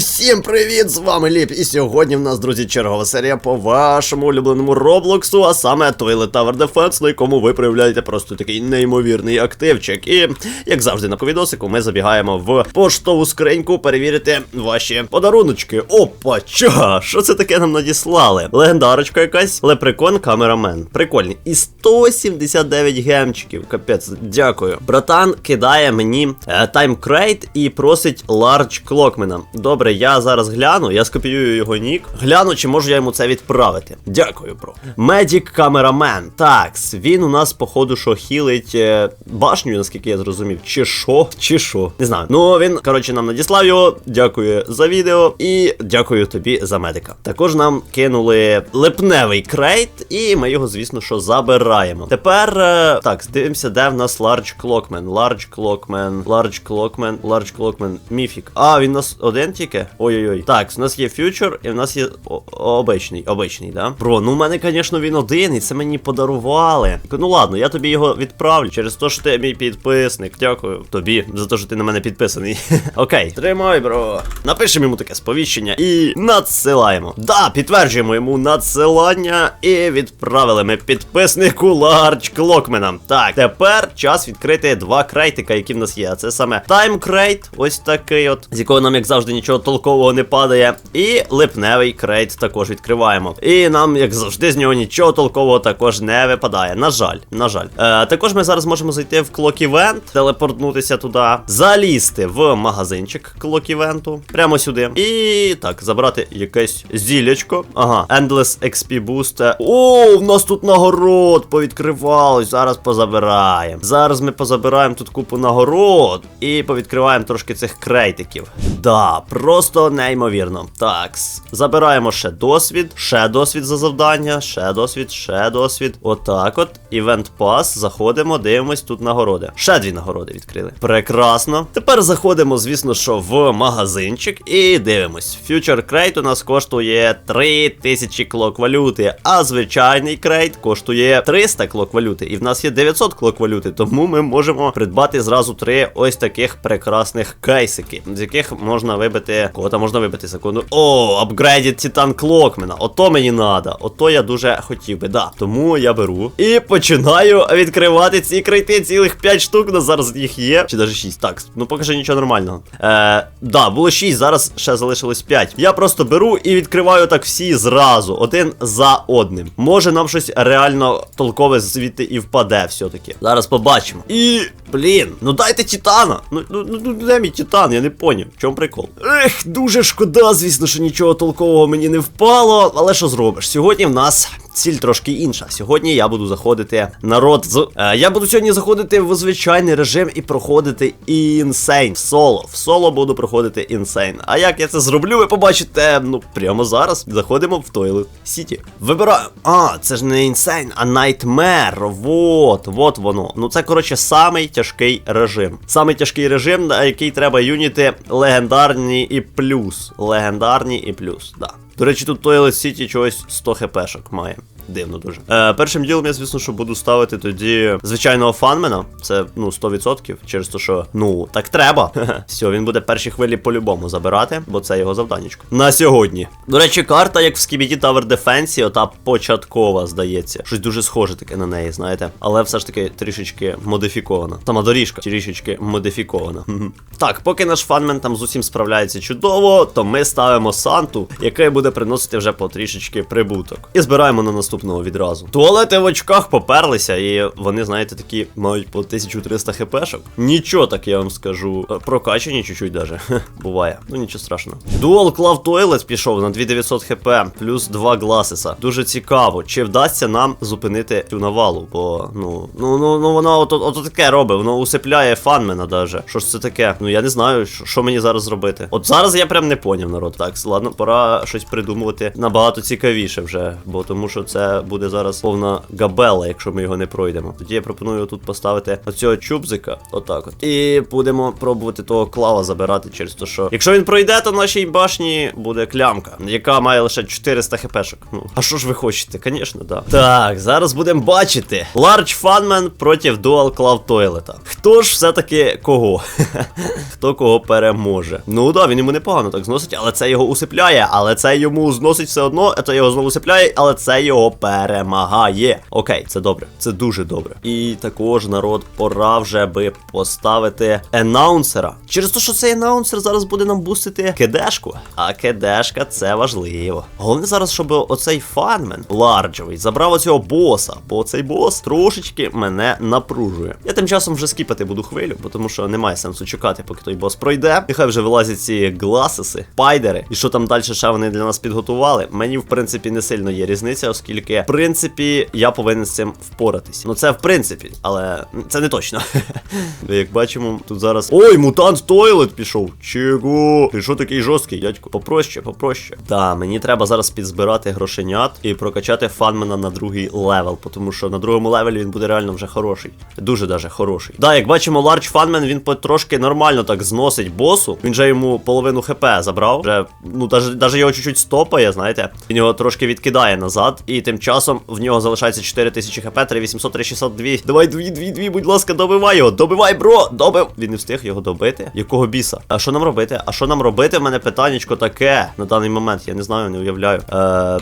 всім привіт! З вами Ліп. І сьогодні в нас, друзі, чергова серія по вашому улюбленому Роблоксу, а саме Toilet Tower Defense, на якому ви проявляєте просто такий неймовірний активчик. І, як завжди, на ковідосику ми забігаємо в поштову скриньку перевірити ваші подаруночки. Опа, ча! Що це таке нам надіслали? Легендарочка якась, лепрекон камерамен. Прикольний. І 179 гемчиків. Капець, дякую. Братан кидає мені таймкрейт і просить лардж клокмена. Добре, я зараз гляну, я скопіюю його нік. Гляну, чи можу я йому це відправити. Дякую, бро. Медік камерамен. Так, він у нас, походу, що хілить е, башню, наскільки я зрозумів. Чи що? Чи що? Не знаю. Ну він, коротше, нам надіслав його. Дякую за відео і дякую тобі за медика. Також нам кинули липневий крейт, і ми його, звісно, що забираємо. Тепер е, так, дивимося, де в нас Large Clockman. Large Clockman, Large Clockman, Large Clockman, Міфік. А, він нас один тільки? Ой-ой-ой. Так, у нас є фьючер, і в нас є обичний, обичний, да? Бро, ну в мене, звісно, він один, і це мені подарували. Ну ладно, я тобі його відправлю через те, що ти мій підписник. Дякую тобі за те, що ти на мене підписаний. Окей, тримай, бро. Напишемо йому таке сповіщення і надсилаємо. Да, підтверджуємо йому надсилання і відправили ми підписнику Ларч Клокмена. Так, тепер час відкрити два крейтика, які в нас є. А це саме Time Крейт, ось такий от, з якого нам, як завжди, нічого толкового не падає. І липневий крейт також відкриваємо. І нам, як завжди, з нього нічого толкового також не випадає. На жаль, на жаль. Е, також ми зараз можемо зайти в Clock Event, телепортнутися туди, залізти в магазинчик Clock Event, прямо сюди. І так, забрати якесь зілячко. Ага, Endless XP Boost. О, в нас тут нагород повідкривалось. Зараз позабираємо. Зараз ми позабираємо тут купу нагород і повідкриваємо трошки цих крейтиків. Да, просто неймовірно. Так, забираємо ще досвід, ще досвід за завдання, ще досвід, ще досвід. Отак от. Івент пас. Заходимо, дивимось тут нагороди. Ще дві нагороди відкрили. Прекрасно. Тепер заходимо, звісно, що в магазинчик і дивимось. Future крейт у нас коштує 3000 клок валюти, а звичайний крейт коштує 300 клок валюти. І в нас є 900 клок валюти, тому ми можемо придбати зразу три ось таких прекрасних кейсики, з яких можна вибити. Кого там можна вибити секунду. О, апгрейдід Титан Клокмена. Ото мені надо. Ото я дуже хотів би, да. Тому я беру і починаю відкривати ці крейти. Цілих 5 штук. У нас зараз їх є. Чи навіть 6. Так, ну поки що нічого нормального. Е, да, було 6, зараз ще залишилось 5. Я просто беру і відкриваю так всі зразу, один за одним. Може нам щось реально толкове звідти і впаде все-таки. Зараз побачимо. І. Блін, ну дайте Титана. Ну, ну, ну, ну де мій Титан, я не поняв. В чому прикол? Ех, дуже шкода, звісно, що нічого толкового мені не впало. Але що зробиш? Сьогодні в нас. Ціль трошки інша. Сьогодні я буду заходити народ з. Е, я буду сьогодні заходити в звичайний режим і проходити інсейн. В соло. В соло буду проходити інсейн. А як я це зроблю, ви побачите. Ну, прямо зараз заходимо в Toilet City. Вибираю. А, це ж не інсейн, а Nightmare. Вот, вот воно. Ну це, коротше, самий тяжкий режим. Самий тяжкий режим, на який треба юніти легендарні і плюс. Легендарні і плюс, да. До речі, тут той Сіті чогось 100 хпшок має. Дивно дуже. Е, першим ділом я, звісно, що буду ставити тоді звичайного фанмена. Це ну 100%. Через те, що ну так треба. Все, він буде перші хвилі по-любому забирати, бо це його завданнячко. На сьогодні. До речі, карта, як в Skibidi Tower Defense, ота початкова, здається. Щось дуже схоже таке на неї, знаєте. Але все ж таки трішечки модифікована. Сама доріжка трішечки модифікована. так, поки наш фанмен там з усім справляється чудово, то ми ставимо Санту, який буде приносити вже потрішечки прибуток. І збираємо на наступного відразу. Туалети в очках поперлися, і вони, знаєте, такі мають по 1300 хпшок. Нічого так я вам скажу. Е, Прокачані чуть-чуть даже. Буває. Ну нічого страшного. Dual Claw Toilet пішов на 2900 хп, плюс 2 гласиса. Дуже цікаво, чи вдасться нам зупинити цю навалу, бо ну, ну, ну, ну воно от, от, от таке робить, воно усипляє фанмена даже. Що ж це таке? Ну я не знаю, що, що мені зараз зробити. От зараз я прям не поняв, народ. Так, ладно, пора щось придумувати набагато цікавіше вже, бо тому що це це буде зараз повна габела, якщо ми його не пройдемо. Тоді я пропоную тут поставити оцього чубзика, отак от. І будемо пробувати того клава забирати через те, що якщо він пройде, то нашій башні буде клямка, яка має лише 400 хпшок. Ну, а що ж ви хочете? Звісно, да. Так, зараз будемо бачити. Large Funman проти Dual Cloud Toilet. Хто ж все-таки кого? Хто кого переможе? Ну да, він йому непогано так зносить, але це його усипляє, але це йому зносить все одно, це його знову усипляє, але це його перемагає. Окей, це добре, це дуже добре. І також народ пора вже би поставити енаунсера. Через те, що цей енаунсер зараз буде нам бустити кедешку. А кедешка це важливо. Головне зараз, щоб оцей фанмен ларджовий забрав оцього боса, бо цей бос трошечки мене напружує. Я тим часом вже скіпати буду хвилю, бо тому що немає сенсу чекати, поки той бос пройде. Нехай вже вилазять ці гласиси, пайдери, і що там далі ще вони для нас підготували. Мені в принципі не сильно є різниця, оскільки в принципі я повинен з цим впоратись. Ну це в принципі, але це не точно. Як бачимо, тут зараз. Ой, мутант Тойлет пішов. Чого? Ти що такий жорсткий, дядько? Попроще, попроще. Та, мені треба зараз підзбирати грошенят і прокачати фанмена на другий левел, тому що на другому левелі він буде реально вже хороший. Дуже даже хороший. Да, як бачимо, Ларч Фанмен він потрошки нормально так зносить босу. Він же йому половину хп забрав. Вже, ну, даже, даже його чуть-чуть стопає, знаєте. Він його трошки відкидає назад. І тим часом в нього залишається 4000 хп, 3800, 3602. Давай, дві, дві, дві, будь ласка, добивай його. Добивай, бро! Добив. Він не встиг його добити. Якого біса? А що нам робити? А що нам робити? В мене питаннячко таке на даний момент. Я не знаю, не уявляю. Е...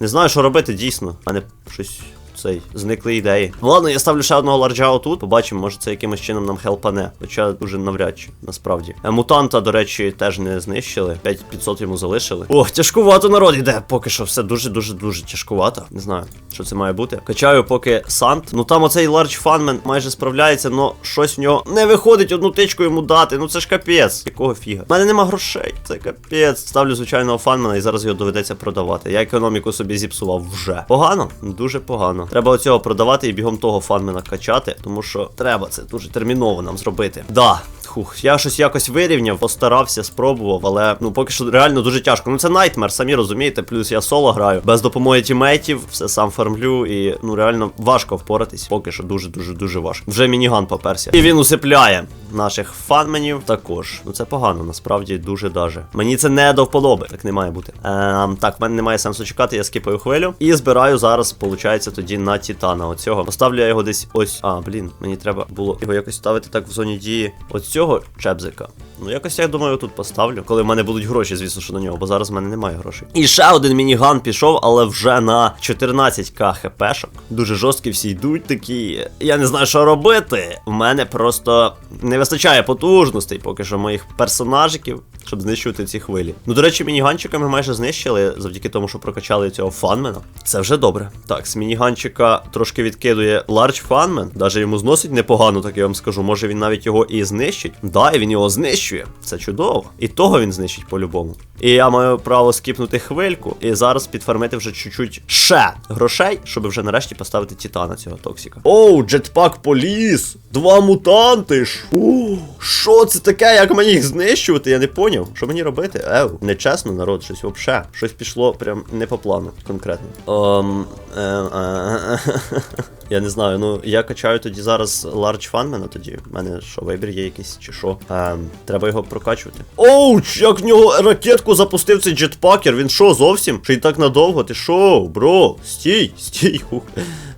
Не знаю, що робити дійсно. А не щось. Цей зникли ідеї. Ну ладно, я ставлю ще одного ларджа тут. Побачимо, може це якимось чином нам хелпане. Хоча дуже навряд чи, насправді. Е, мутанта, до речі, теж не знищили. 5500 йому залишили. Ох, тяжкувато народ іде. Поки що все дуже-дуже дуже тяжкувато. Не знаю, що це має бути. Качаю поки Сант. Ну там оцей лардж фанмен майже справляється, но щось в нього не виходить одну тичку йому дати. Ну це ж капець. Якого фіга? У мене нема грошей. Це капець. Ставлю звичайного фанмена і зараз його доведеться продавати. Я економіку собі зіпсував вже. Погано? Дуже погано. Треба оцього продавати і бігом того фанмена качати, тому що треба це дуже терміново нам зробити. Да. Хух, я щось якось вирівняв, постарався, спробував, але ну поки що реально дуже тяжко. Ну це найтмер, самі розумієте. Плюс я соло граю без допомоги тімейтів, все сам фармлю, і ну реально важко впоратись. Поки що дуже дуже дуже важко. Вже мініган поперся. І він усипляє наших фанменів також. Ну це погано, насправді дуже даже. Мені це не до вподоби, так не має бути. Ем, так, в мене немає сенсу чекати, я скіпаю хвилю. І збираю зараз, виходить, тоді на Титана. Оцього. Поставлю я його десь ось. А, блін, мені треба було його якось ставити так в зоні дії. Ось цього чебзика. Ну, якось я думаю, тут поставлю, коли в мене будуть гроші, звісно, що на нього, бо зараз в мене немає грошей. І ще один мініган пішов, але вже на 14к хпшок. Дуже жорсткі всі йдуть такі. Я не знаю, що робити. У мене просто не вистачає потужностей поки що моїх персонажиків, щоб знищувати ці хвилі. Ну, до речі, мініганчика ми майже знищили завдяки тому, що прокачали цього фанмена. Це вже добре. Так, з мініганчика трошки відкидує Large фанмен. Даже йому зносить непогано, так я вам скажу. Може він навіть його і знищить. Да, і він його знищує. Це чудово. І того він знищить по-любому. І я маю право скіпнути хвильку і зараз підфармити вже чуть-чуть ще грошей, щоб вже нарешті поставити Титана цього Токсіка. Оу, джетпак поліс! Два мутанти! У, Що це таке? Як мені їх знищувати? Я не поняв. Що мені робити? Ев, нечесно, народ, щось вообще. Щось пішло прям не по плану конкретно. Ем, е, е, Я не знаю, ну я качаю тоді зараз Large фанмена тоді. У мене що, вибір є якийсь чи що. Ем, треба його прокачувати. Оуч, як в нього ракетку запустив цей джетпакер. Він що, зовсім? Чи й так надовго? Ти що, бро? Стій, стій.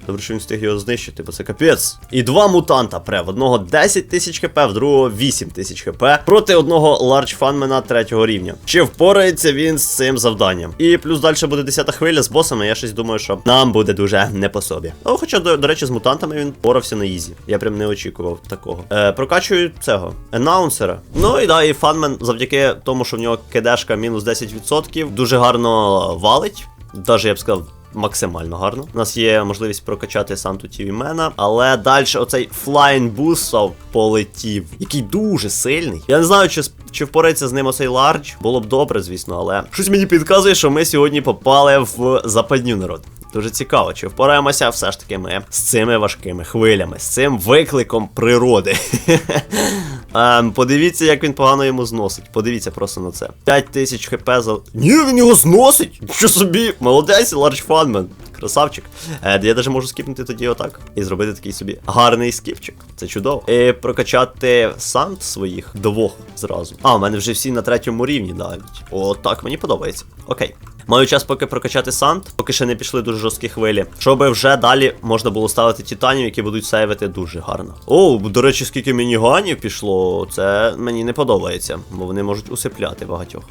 Добре, що він встиг його знищити, бо це капець. І два мутанта пре. В одного 10 тисяч хп, в другого 8 тисяч хп. Проти одного лардж фанмена третього рівня. Чи впорається він з цим завданням? І плюс далі буде 10 хвиля з босами. Я щось думаю, що нам буде дуже не по собі. Ну, хоча, до, до речі, з мутантами він порався на ізі. Я прям не очікував такого. Е, Прокачую цього енаунсера. Ну і да, і фанмен завдяки тому, що в нього кедешка мінус 10%, дуже гарно валить. Даже я б сказав. Максимально гарно. У нас є можливість прокачати Санту Тіві Мена, але далі оцей Flying Bussaw полетів, який дуже сильний. Я не знаю, чи, чи впорається з ним оцей лардж. Було б добре, звісно, але щось мені підказує, що ми сьогодні попали в западню народ. Дуже цікаво, чи впораємося все ж таки ми з цими важкими хвилями, з цим викликом природи. Ем, подивіться, як він погано йому зносить. Подивіться просто на це. 5 тисяч хп за. Ні, він його зносить! Що собі? Молодець, Ларч Фанмен. Красавчик. Е, я навіть можу скіпнути тоді отак і зробити такий собі гарний скіпчик. Це чудово. І прокачати санд своїх двох зразу. А, у мене вже всі на третьому рівні навіть. О, так, мені подобається. Окей. Маю час поки прокачати санд, поки ще не пішли дуже жорсткі хвилі. Щоб вже далі можна було ставити титанів, які будуть сейвити дуже гарно. О, до речі, скільки мініганів пішло, це мені не подобається, бо вони можуть усипляти багатьох.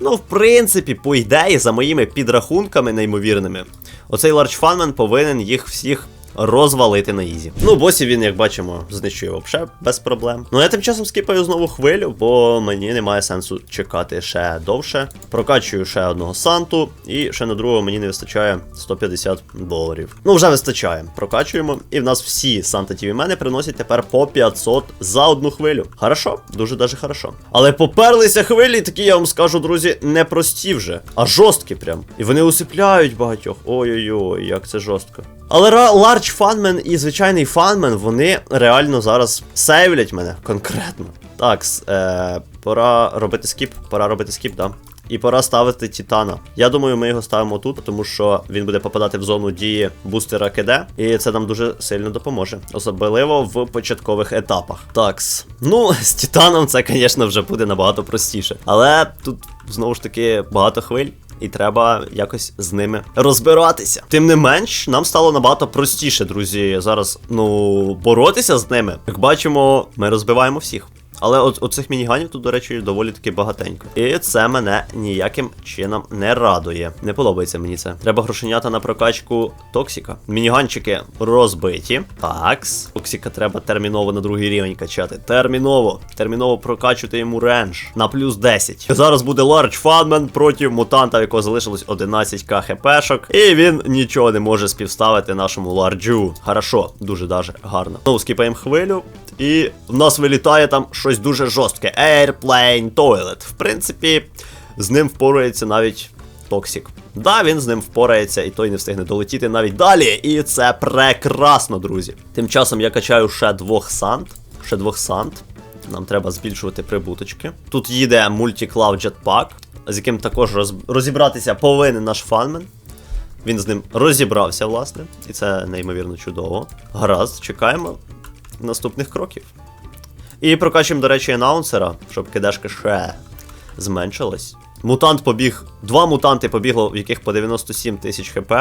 Ну, в принципі, по ідеї, за моїми підрахунками неймовірними, оцей Ларч Фанмен повинен їх всіх розвалити на ізі. Ну, босів він, як бачимо, знищує взагалі без проблем. Ну я тим часом скіпаю знову хвилю, бо мені немає сенсу чекати ще довше. Прокачую ще одного санту, і ще на другого мені не вистачає 150 доларів. Ну, вже вистачає. Прокачуємо, і в нас всі санта тіві мене приносять тепер по 500 за одну хвилю. Хорошо, дуже даже хорошо. Але поперлися хвилі, такі я вам скажу, друзі, не прості вже, а жорсткі прям. І вони усипляють багатьох. Ой-ой-ой, як це жорстко. Але Large Funman і звичайний фанмен, вони реально зараз сейвлять мене конкретно. Так, е, пора робити скіп, пора робити скіп, да. І пора ставити Титана. Я думаю, ми його ставимо тут, тому що він буде попадати в зону дії бустера КД, і це нам дуже сильно допоможе. Особливо в початкових етапах. Такс. Ну, з Титаном це, звісно, вже буде набагато простіше. Але тут знову ж таки багато хвиль. І треба якось з ними розбиратися. Тим не менш, нам стало набагато простіше, друзі, зараз ну боротися з ними. Як бачимо, ми розбиваємо всіх. Але от оцих мініганів тут, до речі, доволі таки багатенько. І це мене ніяким чином не радує. Не подобається мені це. Треба грошенята на прокачку Токсіка. Мініганчики розбиті. Такс. Токсіка треба терміново на другий рівень качати. Терміново. Терміново прокачувати йому рендж на плюс 10. Зараз буде Ларч Фанмен проти мутанта, в якого залишилось 11к хпшок. І він нічого не може співставити нашому ларджу. Хорошо, дуже даже гарно. Знову скіпаємо хвилю. І в нас вилітає там щось дуже жорстке. Airplane Toilet. В принципі, з ним впорається навіть Токсік. Да, він з ним впорається, і той не встигне долетіти навіть далі. І це прекрасно, друзі. Тим часом я качаю ще двох санд. Ще двох санд. Нам треба збільшувати прибуточки. Тут їде мультиклав Jetpack, з яким також роз... розібратися повинен наш фанмен. Він з ним розібрався, власне, і це неймовірно чудово. Гаразд, чекаємо наступних кроків. І прокачуємо, до речі, анаунсера, щоб кидашка ще зменшилась. Мутант побіг. Два мутанти побігло, в яких по 97 тисяч хп.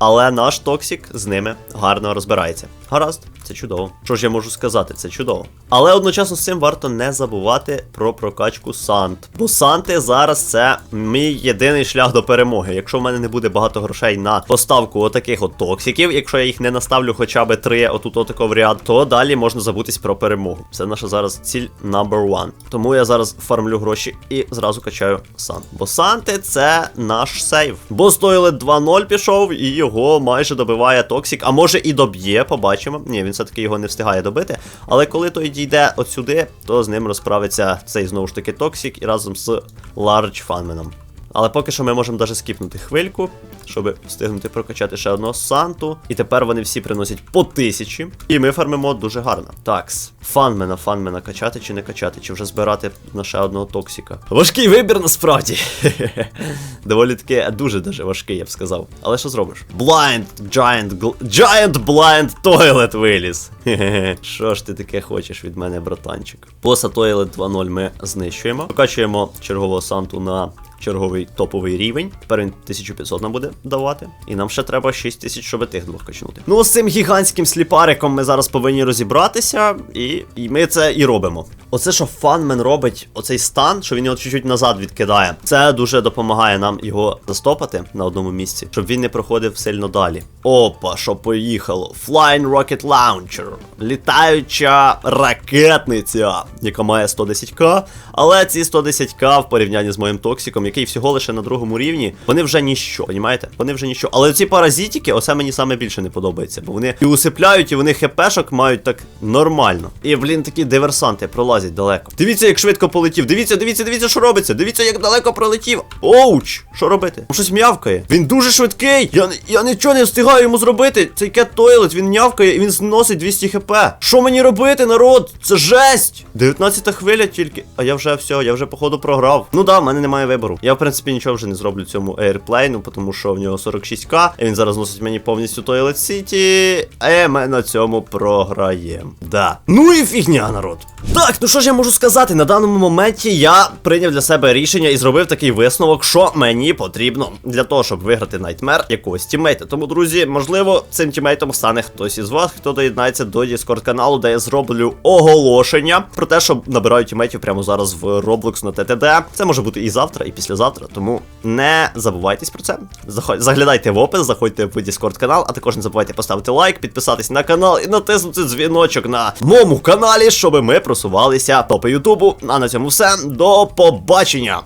Але наш Токсік з ними гарно розбирається. Гаразд, це чудово. Що ж я можу сказати, це чудово. Але одночасно з цим варто не забувати про прокачку Сант. Бо Санти зараз це мій єдиний шлях до перемоги. Якщо в мене не буде багато грошей на поставку отаких от токсиків, якщо я їх не наставлю хоча б три отут отако в ряд, то далі можна забутись про перемогу. Це наша зараз ціль number one. Тому я зараз фармлю гроші і зразу качаю Сант. Бо Санти це наш сейв. Бо стоїли 2-0 пішов і його майже добиває Токсік. А може і доб'є, побачимо. Ні, він все-таки його не встигає добити. Але коли той дійде от сюди, то з ним розправиться цей знову ж таки Токсік і разом з Лардж Фанменом. Але поки що ми можемо даже скіпнути хвильку, щоб встигнути прокачати ще одного Санту. І тепер вони всі приносять по тисячі. І ми фармимо дуже гарно. Такс. Фанмена, фанмена качати чи не качати, чи вже збирати на ще одного токсіка. Важкий вибір насправді. Доволі таки дуже дуже важкий, я б сказав. Але що зробиш? Blind Giant Giant Blind Toilet виліз. Що ж ти таке хочеш від мене, братанчик? Боса Toilet 2.0 ми знищуємо. Прокачуємо чергового Санту на черговий топовий рівень. Тепер він 1500 нам буде давати. І нам ще треба 6000, щоб тих двох качнути. Ну, з цим гігантським сліпариком ми зараз повинні розібратися, і, і ми це і робимо. Оце, що фанмен робить, оцей стан, що він його чуть-чуть назад відкидає. Це дуже допомагає нам його застопати на одному місці, щоб він не проходив сильно далі. Опа, що поїхало. Flying Rocket Launcher. Літаюча ракетниця, яка має 110к. Але ці 110к в порівнянні з моїм токсиком, який всього лише на другому рівні, вони вже ніщо, понімаєте? Вони вже ніщо. Але ці паразитики, оце мені саме більше не подобається, бо вони і усипляють, і вони хпшок мають так нормально. І, блін, такі диверсанти пролазять вилазять далеко. Дивіться, як швидко полетів. Дивіться, дивіться, дивіться, що робиться. Дивіться, як далеко пролетів. Оуч! Що робити? Щось м'явкає. Він дуже швидкий. Я, я нічого не встигаю йому зробити. Цей кет тойлет, він м'явкає і він зносить 200 хп. Що мені робити, народ? Це жесть! 19 хвиля тільки. А я вже все, я вже походу програв. Ну да, в мене немає вибору. Я в принципі нічого вже не зроблю цьому Airplane, тому що в нього 46к, і він зараз носить мені повністю Toilet City, а ми на цьому програємо. Да. Ну і фігня, народ. Так, ну що ж я можу сказати? На даному моменті я прийняв для себе рішення і зробив такий висновок, що мені потрібно для того, щоб виграти Nightmare якогось тімейта. Тому, друзі, можливо, цим тімейтом стане хтось із вас, хто доєднається до Discord каналу, де я зроблю оголошення про те, що набираю тімейтів прямо зараз в Roblox на ТТД. Це може бути і завтра, і післязавтра. Тому не забувайтесь про це. Заглядайте в опис, заходьте в Discord канал, а також не забувайте поставити лайк, підписатись на канал і натиснути дзвіночок на моєму каналі, щоб ми просувалися топи Ютубу. А на цьому все. До побачення!